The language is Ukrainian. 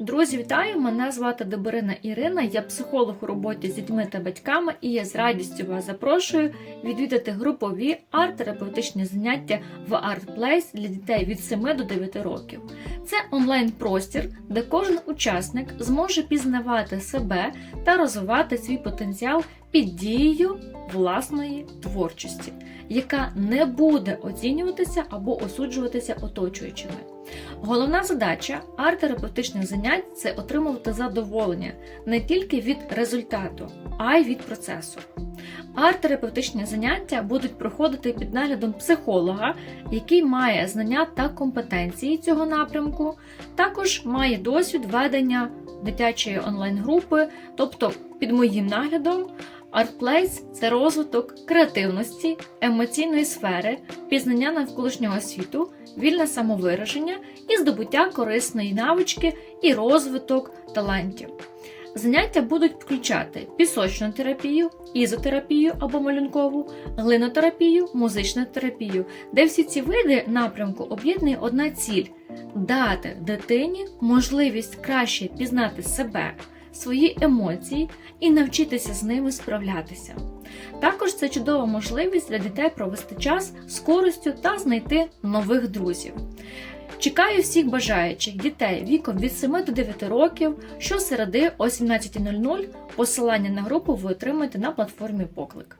Друзі, вітаю! Мене звати Добирина Ірина. Я психолог у роботі з дітьми та батьками, і я з радістю вас запрошую відвідати групові арт-терапевтичні заняття в Art Place для дітей від 7 до 9 років. Це онлайн-простір, де кожен учасник зможе пізнавати себе та розвивати свій потенціал під дією власної творчості, яка не буде оцінюватися або осуджуватися оточуючими. Головна задача арт-терапевтичних занять це отримувати задоволення не тільки від результату, а й від процесу. Арт-терапевтичні заняття будуть проходити під наглядом психолога, який має знання та компетенції цього напрямку, також має досвід ведення дитячої онлайн-групи, тобто під моїм наглядом. ArtPlace – це розвиток креативності, емоційної сфери, пізнання навколишнього світу, вільне самовираження і здобуття корисної навички і розвиток талантів. Заняття будуть включати пісочну терапію, ізотерапію або малюнкову, глинотерапію, музичну терапію, де всі ці види напрямку об'єднує одна ціль дати дитині можливість краще пізнати себе, свої емоції і навчитися з ними справлятися. Також це чудова можливість для дітей провести час з користю та знайти нових друзів. Чекаю всіх бажаючих дітей віком від 7 до 9 років щосереди о 17.00. Посилання на групу ви отримаєте на платформі Поклик.